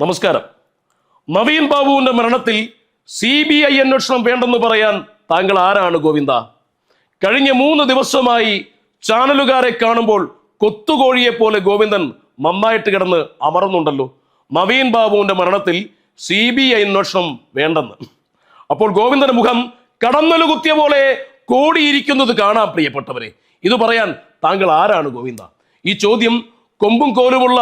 നമസ്കാരം. നവീൻ ബാബുവിന്റെ മരണത്തിൽ സി ബി ഐ അന്വേഷണം വേണ്ടെന്ന് പറയാൻ താങ്കൾ ആരാണ് ഗോവിന്ദ? കഴിഞ്ഞ മൂന്ന് ദിവസമായി ചാനലുകാരെ കാണുമ്പോൾ കൊത്തുകോഴിയെ പോലെ ഗോവിന്ദൻ നന്നായിട്ട് കിടന്ന് അമർന്നുണ്ടല്ലോ. നവീൻ ബാബുവിന്റെ മരണത്തിൽ സി ബി ഐ അന്വേഷണം വേണ്ടെന്ന്. അപ്പോൾ ഗോവിന്ദന്റെ മുഖം കടന്നലു കുത്തിയ പോലെ കോടിയിരിക്കുന്നത് കാണാം പ്രിയപ്പെട്ടവരെ. ഇത് പറയാൻ താങ്കൾ ആരാണ് ഗോവിന്ദ? ഈ ചോദ്യം കൊമ്പും കോലുമുള്ള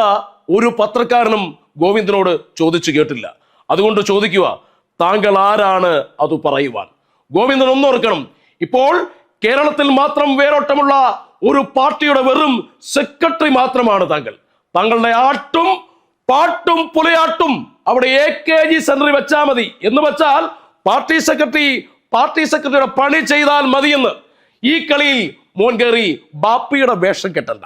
ഒരു പത്രക്കാരനും ഗോവിന്ദനോട് ചോദിച്ചു കേട്ടില്ല. അതുകൊണ്ട് ചോദിക്കുക താങ്കൾ ആരാണ് അത് പറയുവാൻ? ഗോവിന്ദൻ ഒന്നോർക്കണം ഇപ്പോൾ കേരളത്തിൽ മാത്രം വേരോട്ടമുള്ള ഒരു പാർട്ടിയുടെ വെറും സെക്രട്ടറി മാത്രമാണ് താങ്കൾ. താങ്കളുടെ ആട്ടും പാട്ടും പുലയാട്ടും അവിടെ എ കെ ജി സെന്ററിൽ വെച്ചാൽ മതി. എന്ന് വെച്ചാൽ പാർട്ടി സെക്രട്ടറി പാർട്ടി സെക്രട്ടറിയുടെ പണി ചെയ്താൽ മതിയെന്ന്. ഈ കളിയിൽ മോൻ കയറി ബാപ്പിയുടെ വേഷം കെട്ടണ്ട.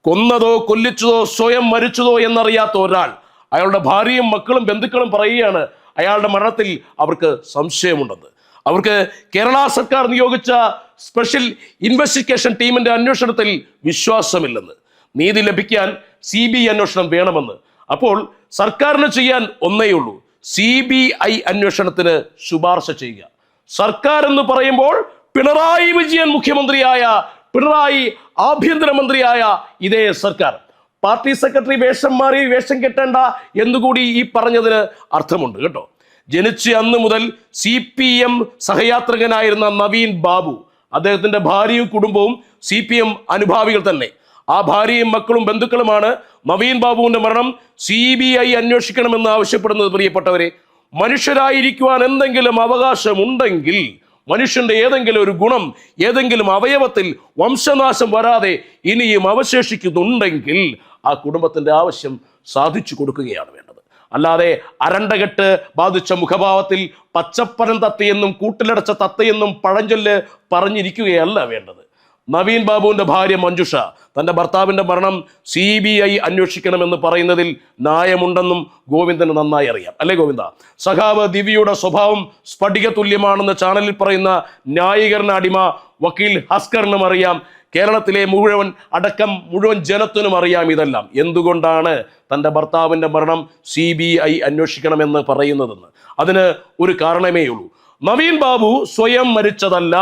കൊന്നതോ കൊല്ലിച്ചതോ സ്വയം മരിച്ചതോ എന്നറിയാത്ത ഒരാൾ അയാളുടെ ഭാര്യയും മക്കളും ബന്ധുക്കളും പറയുകയാണ് അയാളുടെ മരണത്തിൽ അവർക്ക് സംശയമുണ്ടെന്ന്. അവർക്ക് കേരള സർക്കാർ നിയോഗിച്ച സ്പെഷ്യൽ ഇൻവെസ്റ്റിഗേഷൻ ടീമിന്റെ അന്വേഷണത്തിൽ വിശ്വാസമില്ലെന്ന്. നീതി ലഭിക്കാൻ സി ബി അന്വേഷണം വേണമെന്ന്. അപ്പോൾ സർക്കാരിന് ചെയ്യാൻ ഒന്നേ ഉള്ളൂ. സി ബി ഐ അന്വേഷണത്തിന് ശുപാർശ ചെയ്യുക. സർക്കാർ എന്ന് പറയുമ്പോൾ പിണറായി വിജയൻ മുഖ്യമന്ത്രിയായ പിണറായി ആഭ്യന്തരമന്ത്രിയായ ഇതേ സർക്കാർ. പാർട്ടി സെക്രട്ടറി വേഷം മാറി വേഷം കെട്ടേണ്ട എന്നുകൂടി ഈ പറഞ്ഞതിന് അർത്ഥമുണ്ട് കേട്ടോ. ജനിച്ച് അന്ന് മുതൽ സി പി എം സഹയാത്രികനായിരുന്ന നവീൻ ബാബു അദ്ദേഹത്തിന്റെ ഭാര്യയും കുടുംബവും സി പി എം അനുഭാവികൾ തന്നെ. ആ ഭാര്യയും മക്കളും ബന്ധുക്കളുമാണ് നവീൻ ബാബുവിന്റെ മരണം സി ബി ഐ അന്വേഷിക്കണമെന്ന് ആവശ്യപ്പെടുന്നത്. പ്രിയപ്പെട്ടവരെ മനുഷ്യരായിരിക്കുവാൻ എന്തെങ്കിലും അവകാശമുണ്ടെങ്കിൽ മനുഷ്യന്റെ ഏതെങ്കിലും ഒരു ഗുണം ഏതെങ്കിലും അവയവത്തിൽ വംശനാശം വരാതെ ഇനിയും അവശേഷിക്കുന്നുണ്ടെങ്കിൽ ആ കുടുംബത്തിന്റെ ആവശ്യം സാധിച്ചു കൊടുക്കുകയാണ് വേണ്ടത്. അല്ലാതെ അരണ്ടകെട്ട് ബാധിച്ച മുഖഭാവത്തിൽ പച്ചപ്പനം തത്തയെന്നും കൂട്ടിലടച്ച തത്തയെന്നും പഴഞ്ചൊല്ല് പറഞ്ഞിരിക്കുകയല്ല വേണ്ടത്. നവീൻ ബാബുവിന്റെ ഭാര്യ മഞ്ജുഷ തന്റെ ഭർത്താവിന്റെ മരണം സി ബി ഐ അന്വേഷിക്കണമെന്ന് പറയുന്നതിൽ ന്യായമുണ്ടെന്നും ഗോവിന്ദന് നന്നായി അറിയാം. അല്ലേ ഗോവിന്ദ? സഖാവ് ദിവ്യയുടെ സ്വഭാവം സ്ഫടിക തുല്യമാണെന്ന് ചാനലിൽ പറയുന്ന ന്യായീകരണ അടിമ വക്കീൽ ഹസ്കറിനും അറിയാം. കേരളത്തിലെ മുഴുവൻ അടക്കം മുഴുവൻ ജനത്തിനും അറിയാം ഇതെല്ലാം. എന്തുകൊണ്ടാണ് തന്റെ ഭർത്താവിന്റെ മരണം സി ബി ഐ അന്വേഷിക്കണമെന്ന് പറയുന്നതെന്ന്? അതിന് ഒരു കാരണമേ ഉള്ളൂ. നവീൻ ബാബു സ്വയം മരിച്ചതല്ല.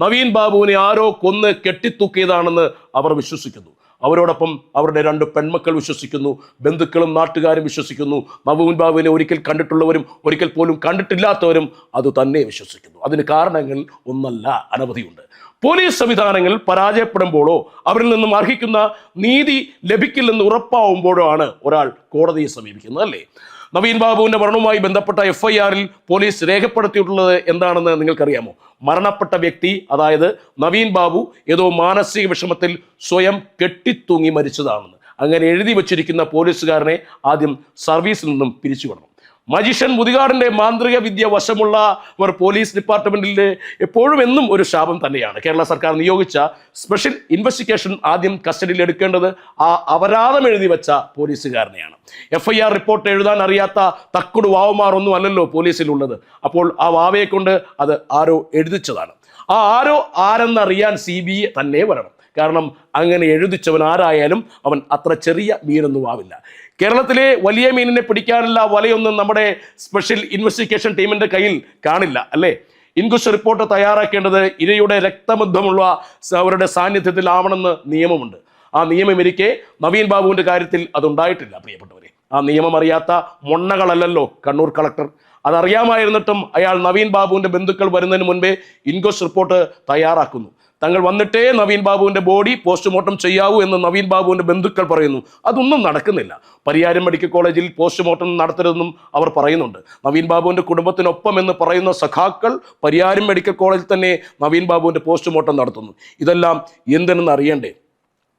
നവീൻ ബാബുവിനെ ആരോ കൊന്ന് കെട്ടിത്തൂക്കിയതാണെന്ന് അവർ വിശ്വസിക്കുന്നു. അവരോടൊപ്പം അവരുടെ രണ്ട് പെൺമക്കൾ വിശ്വസിക്കുന്നു ബന്ധുക്കളും നാട്ടുകാരും വിശ്വസിക്കുന്നു. ബാബുവിനെ ഒരിക്കൽ കണ്ടിട്ടുള്ളവരും ഒരിക്കൽ പോലും കണ്ടിട്ടില്ലാത്തവരും അത് തന്നെ വിശ്വസിക്കുന്നു. അതിന് കാരണങ്ങൾ ഒന്നല്ല അനവധിയുണ്ട്. പോലീസ് സംവിധാനങ്ങൾ പരാജയപ്പെടുമ്പോഴോ അവരിൽ നിന്നും അർഹിക്കുന്ന നീതി ലഭിക്കില്ലെന്ന് ഉറപ്പാവുമ്പോഴോ ആണ് ഒരാൾ കോടതിയെ സമീപിക്കുന്നത് അല്ലേ? നവീൻ ബാബുവിന്റെ മരണവുമായി ബന്ധപ്പെട്ട എഫ് ഐ ആറിൽ പോലീസ് രേഖപ്പെടുത്തിയിട്ടുള്ളത് എന്താണെന്ന് നിങ്ങൾക്കറിയാമോ? മരണപ്പെട്ട വ്യക്തി അതായത് നവീൻ ബാബു ഏതോ മാനസിക വിഷമത്തിൽ സ്വയം കെട്ടിത്തൂങ്ങി മരിച്ചതാണെന്ന്. അങ്ങനെ എഴുതി വച്ചിരിക്കുന്ന പോലീസുകാരനെ ആദ്യം സർവീസിൽ നിന്നും പിരിച്ചുവിടണം. മജിഷൻ മുതികാടിന്റെ മാന്ത്രിക വിദ്യ വശമുള്ളവർ പോലീസ് ഡിപ്പാർട്ട്മെന്റിലെ എപ്പോഴും എന്നും ഒരു ശാപം തന്നെയാണ്. കേരള സർക്കാർ നിയോഗിച്ച സ്പെഷ്യൽ ഇൻവെസ്റ്റിഗേഷൻ ആദ്യം കസ്റ്റഡിയിൽ എടുക്കേണ്ടത് ആ അപരാധം എഴുതി വെച്ച പോലീസുകാരനെയാണ്. എഫ് ഐ ആർ റിപ്പോർട്ട് എഴുതാൻ അറിയാത്ത തക്കുട് വാവമാർ ഒന്നും അല്ലല്ലോ പോലീസിലുള്ളത്. അപ്പോൾ ആ വാവയെ കൊണ്ട് അത് ആരോ എഴുതിച്ചതാണ്. ആ ആരോ ആരെന്നറിയാൻ സി ബി ഐ തന്നെ വരണം. കാരണം അങ്ങനെ എഴുതിച്ചവൻ ആരായാലും അവൻ അത്ര ചെറിയ മീനൊന്നും ആവില്ല. കേരളത്തിലെ വലിയ മീനിനെ പിടിക്കാനുള്ള വലയൊന്നും നമ്മുടെ സ്പെഷ്യൽ ഇൻവെസ്റ്റിഗേഷൻ ടീമിന്റെ കയ്യിൽ കാണില്ല അല്ലേ? ഇൻകുഷ് റിപ്പോർട്ട് തയ്യാറാക്കേണ്ടത് ഇരയുടെ രക്തബന്ധമുള്ള അവരുടെ സാന്നിധ്യത്തിലാവണമെന്ന് നിയമമുണ്ട്. ആ നിയമം ഇരിക്കെ നവീൻ ബാബുവിന്റെ കാര്യത്തിൽ അതുണ്ടായിട്ടില്ല പ്രിയപ്പെട്ടവരെ. ആ നിയമം അറിയാത്ത മൊണ്ണകളല്ലല്ലോ കണ്ണൂർ കളക്ടർ. അതറിയാമായിരുന്നിട്ടും അയാൾ നവീൻ ബാബുവിന്റെ ബന്ധുക്കൾ വരുന്നതിന് മുൻപേ ഇൻക്വസ്റ്റ് റിപ്പോർട്ട് തയ്യാറാക്കുന്നു. തങ്ങൾ വന്നിട്ടേ നവീൻ ബാബുവിന്റെ ബോഡി പോസ്റ്റ്മോർട്ടം ചെയ്യാവൂ എന്ന് നവീൻ ബാബുവിന്റെ ബന്ധുക്കൾ പറയുന്നു. അതൊന്നും നടക്കുന്നില്ല. പരിയാരം മെഡിക്കൽ കോളേജിൽ പോസ്റ്റ്മോർട്ടം നടത്തരുതെന്നും അവർ പറയുന്നുണ്ട്. നവീൻ ബാബുവിന്റെ കുടുംബത്തിനൊപ്പം എന്ന് പറയുന്ന സഖാക്കൾ പരിയാരം മെഡിക്കൽ കോളേജിൽ തന്നെ നവീൻ ബാബുവിന്റെ പോസ്റ്റ്മോർട്ടം നടത്തുന്നു. ഇതെല്ലാം എന്തെന്ന് അറിയണ്ടേ?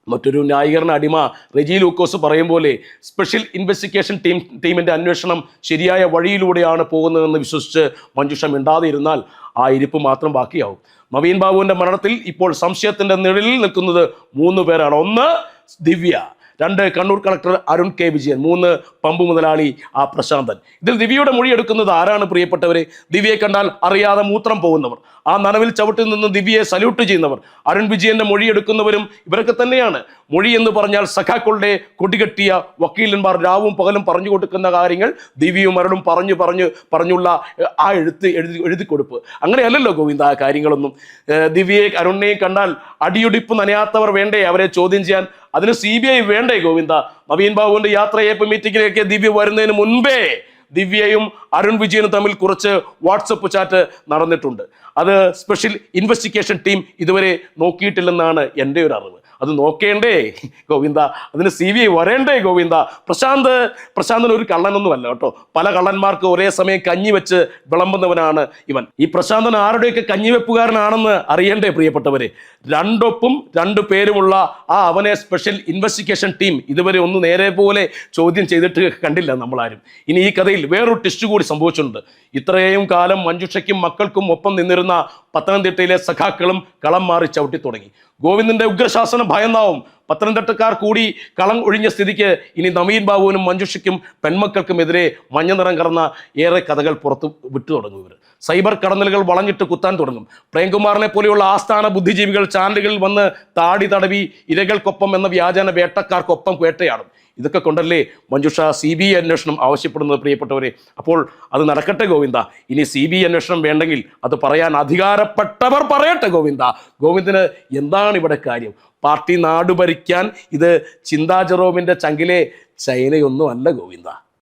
മറ്റൊരു ന്യായീകരണ അടിമ റെജി ലൂക്കോസ് പറയും പോലെ സ്പെഷ്യൽ ഇൻവെസ്റ്റിഗേഷൻ ടീം ടീമിന്റെ അന്വേഷണം ശരിയായ വഴിയിലൂടെയാണ് പോകുന്നതെന്ന് വിശ്വസിച്ച് മഞ്ജുഷ മിണ്ടാതെ ഇരുന്നാൽ ആ ഇരിപ്പ് മാത്രം ബാക്കിയാവും. നവീൻ ബാബുവിന്റെ മരണത്തിൽ ഇപ്പോൾ സംശയത്തിന്റെ നിഴലിൽ നിൽക്കുന്നത് മൂന്ന് പേരാണ്. ഒന്ന് ദിവ്യ. രണ്ട് കണ്ണൂർ കളക്ടർ അരുൺ കെ വിജയൻ മൂന്ന് പമ്പ് മുതലാളി ആ പ്രശാന്തൻ. ഇതിൽ ദിവ്യയുടെ മൊഴി എടുക്കുന്നത് ആരാണ് പ്രിയപ്പെട്ടവരെ? ദിവ്യയെ കണ്ടാൽ അറിയാതെ മൂത്രം പോകുന്നവർ ആ നനവിൽ ചവിട്ടിൽ നിന്ന് ദിവ്യയെ സല്യൂട്ട് ചെയ്യുന്നവർ. അരുൺ വിജയന്റെ മൊഴി എടുക്കുന്നവരും ഇവരൊക്കെ തന്നെയാണ്. മൊഴി എന്ന് പറഞ്ഞാൽ സഖാക്കളുടെ കൊടികെട്ടിയ വക്കീലന്മാർ രാവും പകലും പറഞ്ഞു കൊടുക്കുന്ന കാര്യങ്ങൾ ദിവ്യയും അരുണും പറഞ്ഞു പറഞ്ഞു പറഞ്ഞുള്ള ആ എഴുത്ത് എഴുതി എഴുതി കൊടുപ്പ്. അങ്ങനെയല്ലല്ലോ ഗോവിന്ദ ആ കാര്യങ്ങളൊന്നും. ദിവ്യയെ അരുണിനെയും കണ്ടാൽ അടിയൊടിപ്പ് നനയാത്തവർ വേണ്ടേ? അവരെ ചോദ്യം ചെയ്യാൻ അതിന് സി ബി ഐ വേണ്ടേ ഗോവിന്ദ? നവീൻ ബാബുവിന്റെ യാത്രയേപ്പ് മീറ്റിംഗിലേക്ക് ദിവ്യ വരുന്നതിന് മുൻപേ ദിവ്യയും അരുൺ വിജയനും തമ്മിൽ കുറച്ച് വാട്സപ്പ് ചാറ്റ് നടന്നിട്ടുണ്ട്. അത് സ്പെഷ്യൽ ഇൻവെസ്റ്റിഗേഷൻ ടീം ഇതുവരെ നോക്കിയിട്ടില്ലെന്നാണ് എന്റെ ഒരു അറിവ്. അത് നോക്കേണ്ടേ ഗോവിന്ദ. അതിന് സി ഐ വരേണ്ടേ ഗോവിന്ദ. പ്രശാന്ത് പ്രശാന്തൻ ഒരു കള്ളനൊന്നുമല്ല കേട്ടോ. പല കള്ളന്മാർക്ക് ഒരേ സമയം കഞ്ഞി വെച്ച് വിളമ്പുന്നവനാണ് ഇവൻ. ഈ പ്രശാന്തൻ ആരുടെയൊക്കെ കഞ്ഞിവെപ്പുകാരനാണെന്ന് അറിയണ്ടേ പ്രിയപ്പെട്ടവരെ? രണ്ടൊപ്പും രണ്ടു പേരുമുള്ള ആ അവനെ സ്പെഷ്യൽ ഇൻവെസ്റ്റിഗേഷൻ ടീം ഇതുവരെ ഒന്ന് നേരെ പോലെ ചോദ്യം ചെയ്തിട്ട് കണ്ടില്ല നമ്മളാരും. ഇനി ഈ കഥയിൽ വേറൊരു ടെസ്റ്റ് കൂടി സംഭവിച്ചിട്ടുണ്ട്. ഇത്രയും കാലം മഞ്ജുഷയ്ക്കും മക്കൾക്കും ഒപ്പം നിന്നിരുന്ന പത്തനംതിട്ടയിലെ സഖാക്കളും കളം മാറി ചവിട്ടി തുടങ്ങി. ഗോവിന്ദന്റെ ഉഗ്രശാസനം ഭയന്നാവും. പത്തനംതിട്ടക്കാർ കൂടി കളം ഒഴിഞ്ഞ സ്ഥിതിക്ക് ഇനി നമീൻ ബാബുവിനും മഞ്ജുഷയ്ക്കും പെൺമക്കൾക്കുമെതിരെ മഞ്ഞ നിറം കടന്ന ഏറെ കഥകൾ പുറത്തു വിട്ടു തുടങ്ങും ഇവർ. സൈബർ കടന്നലുകൾ വളഞ്ഞിട്ട് കുത്താൻ തുടങ്ങും. പ്രേംകുമാറിനെ പോലെയുള്ള ആസ്ഥാന ബുദ്ധിജീവികൾ ചാനലുകളിൽ വന്ന് താടി തടവി ഇരകൾക്കൊപ്പം എന്ന വ്യാജന വേട്ടക്കാർക്കൊപ്പം വേട്ടയാടും. ഇതൊക്കെ കൊണ്ടല്ലേ മഞ്ജുഷ സി ബി ഐ അന്വേഷണം ആവശ്യപ്പെടുന്നത് പ്രിയപ്പെട്ടവരെ? അപ്പോൾ അത് നടക്കട്ടെ ഗോവിന്ദ. ഇനി സി ബി ഐ അന്വേഷണം വേണ്ടെങ്കിൽ അത് പറയാൻ അധികാരപ്പെട്ടവർ പറയട്ടെ ഗോവിന്ദ. ഗോവിന്ദന് എന്താണ് ഇവിടെ കാര്യം? പാർട്ടി നാടുഭരിക്കാൻ ഇത് ചിന്താ ജെറോമിന്റെ ചങ്കിലെ ചൈനയൊന്നും അല്ല ഗോവിന്ദ.